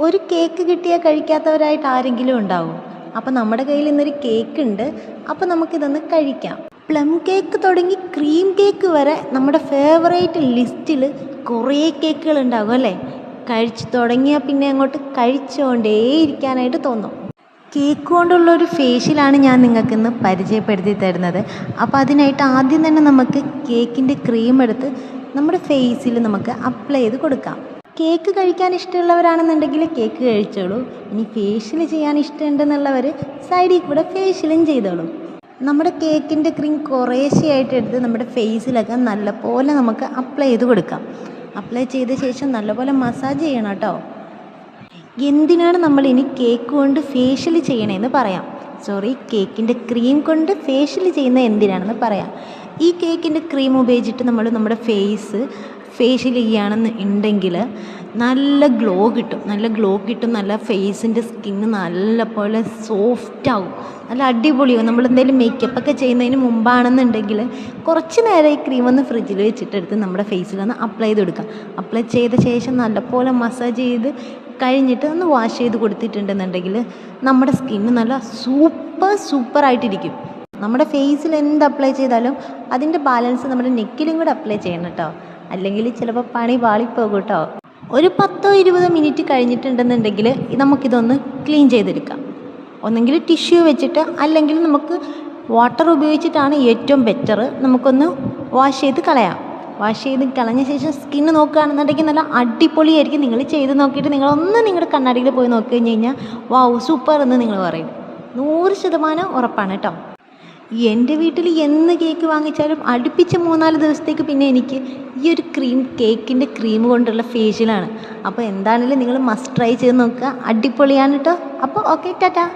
ഒരു കേക്ക് കിട്ടിയാൽ കഴിക്കാത്തവരായിട്ട് ആരെങ്കിലും ഉണ്ടാവും. അപ്പോൾ നമ്മുടെ കയ്യിൽ ഇന്നൊരു കേക്ക് ഉണ്ട്. അപ്പോൾ നമുക്കിതൊന്ന് കഴിക്കാം. പ്ലം കേക്ക് തുടങ്ങി ക്രീം കേക്ക് വരെ നമ്മുടെ ഫേവറേറ്റ് ലിസ്റ്റിൽ കുറേ കേക്കുകൾ ഉണ്ടാകും അല്ലേ? കഴിച്ചു തുടങ്ങിയാൽ പിന്നെ അങ്ങോട്ട് കഴിച്ചുകൊണ്ടേയിരിക്കാനായിട്ട് തോന്നും. കേക്ക് കൊണ്ടുള്ള ഒരു ഫേഷ്യലാണ് ഞാൻ നിങ്ങൾക്കിന്ന് പരിചയപ്പെടുത്തി തരുന്നത്. അപ്പോൾ അതിനായിട്ട് ആദ്യം തന്നെ നമുക്ക് കേക്കിന്റെ ക്രീം എടുത്ത് നമ്മുടെ ഫേസിൽ നമുക്ക് അപ്ലൈ ചെയ്ത് കൊടുക്കാം. കേക്ക് കഴിക്കാൻ ഇഷ്ടമുള്ളവരാണെന്നുണ്ടെങ്കിൽ കേക്ക് കഴിച്ചോളൂ. ഇനി ഫേഷ്യൽ ചെയ്യാൻ ഇഷ്ടമുണ്ടെന്നുള്ളവർ സൈഡിൽ കൂടെ ഫേഷ്യലും ചെയ്തോളൂ. നമ്മുടെ കേക്കിന്റെ ക്രീം കുറേശ്ശെയായിട്ട് എടുത്ത് നമ്മുടെ ഫേസിലൊക്കെ നല്ലപോലെ നമുക്ക് അപ്ലൈ ചെയ്ത് കൊടുക്കാം. അപ്ലൈ ചെയ്ത ശേഷം നല്ലപോലെ മസാജ് ചെയ്യണം കേട്ടോ. എന്തിനാണ് നമ്മൾ ഇനി കേക്ക് കൊണ്ട് ഫേഷ്യൽ ചെയ്യണമെന്ന് പറയാം. സോറി കേക്കിന്റെ ക്രീം കൊണ്ട് ഫേഷ്യൽ ചെയ്യുന്നത് എന്തിനാണെന്ന് പറയാം. ഈ കേക്കിന്റെ ക്രീം ഉപയോഗിച്ചിട്ട് നമ്മൾ നമ്മുടെ ഫേസ് ഫേഷ്യൽ ചെയ്യുകയാണെന്ന് ഉണ്ടെങ്കിൽ നല്ല ഗ്ലോ കിട്ടും. നല്ല ഗ്ലോ കിട്ടും നല്ല ഫേസിന്റെ സ്കിന്ന് നല്ലപോലെ സോഫ്റ്റ് ആവും നല്ല അടിപൊളിയാവും. നമ്മൾ എന്തെങ്കിലും മേക്കപ്പ് ഒക്കെ ചെയ്യുന്നതിന് മുമ്പാണെന്നുണ്ടെങ്കിൽ കുറച്ച് നേരം ഈ ക്രീം ഒന്ന് ഫ്രിഡ്ജിൽ വെച്ചിട്ടെടുത്ത് നമ്മുടെ ഫേസിൽ ഒന്ന് അപ്ലൈ ചെയ്ത് കൊടുക്കാം അപ്ലൈ ചെയ്ത ശേഷം നല്ലപോലെ മസാജ് ചെയ്ത് കഴിഞ്ഞിട്ട് ഒന്ന് വാഷ് ചെയ്ത് കൊടുത്തിട്ടുണ്ടെന്നുണ്ടെങ്കിൽ നമ്മുടെ സ്കിന്ന് നല്ല സൂപ്പർ സൂപ്പറായിട്ടിരിക്കും നമ്മുടെ ഫേസിൽ എന്ത് അപ്ലൈ ചെയ്താലും അതിന്റെ ബാലൻസ് നമ്മുടെ നെക്കിലും കൂടെ അപ്ലൈ ചെയ്യണം കേട്ടോ. അല്ലെങ്കിൽ ചിലപ്പോൾ പണി പാളിപ്പോകും കേട്ടോ ഒരു പത്തോ ഇരുപതോ മിനിറ്റ് കഴിഞ്ഞിട്ടുണ്ടെന്നുണ്ടെങ്കിൽ നമുക്കിതൊന്ന് ക്ലീൻ ചെയ്തെടുക്കാം. ഒന്നെങ്കിൽ ടിഷ്യൂ വെച്ചിട്ട് അല്ലെങ്കിൽ നമുക്ക് വാട്ടർ ഉപയോഗിച്ചിട്ടാണ് ഏറ്റവും ബെറ്റർ നമുക്കൊന്ന് വാഷ് ചെയ്ത് കളയാം. വാഷ് ചെയ്ത് കളഞ്ഞ ശേഷം സ്കിന്ന് നോക്കുകയാണെന്നുണ്ടെങ്കിൽ നല്ല അടിപൊളിയായിരിക്കും. നിങ്ങൾ ചെയ്ത് നോക്കിയിട്ട് നിങ്ങളൊന്ന് നിങ്ങളുടെ കണ്ണാടിയിൽ പോയി നോക്കി കഴിഞ്ഞ് കഴിഞ്ഞാൽ വാവ് സൂപ്പർ എന്ന് നിങ്ങൾ പറയും. നൂറ് ശതമാനം ഉറപ്പാണ് കേട്ടോ. എന്റെ വീട്ടിൽ എന്ന് കേക്ക് വാങ്ങിച്ചാലും അടുപ്പിച്ച് മൂന്നാൽ ദിവസത്തേക്ക് പിന്നെ എനിക്ക് ഈ ഒരു ക്രീം കേക്കിന്റെ ക്രീം കൊണ്ടുള്ള ഫേഷ്യലാണ് അപ്പോൾ എന്താണെങ്കിലും നിങ്ങൾ മസ്റ്റ് ട്രൈ ചെയ്ത് നോക്കുക. അടിപൊളിയാണ് കേട്ടോ അപ്പോൾ ഓക്കെ ടാറ്റാ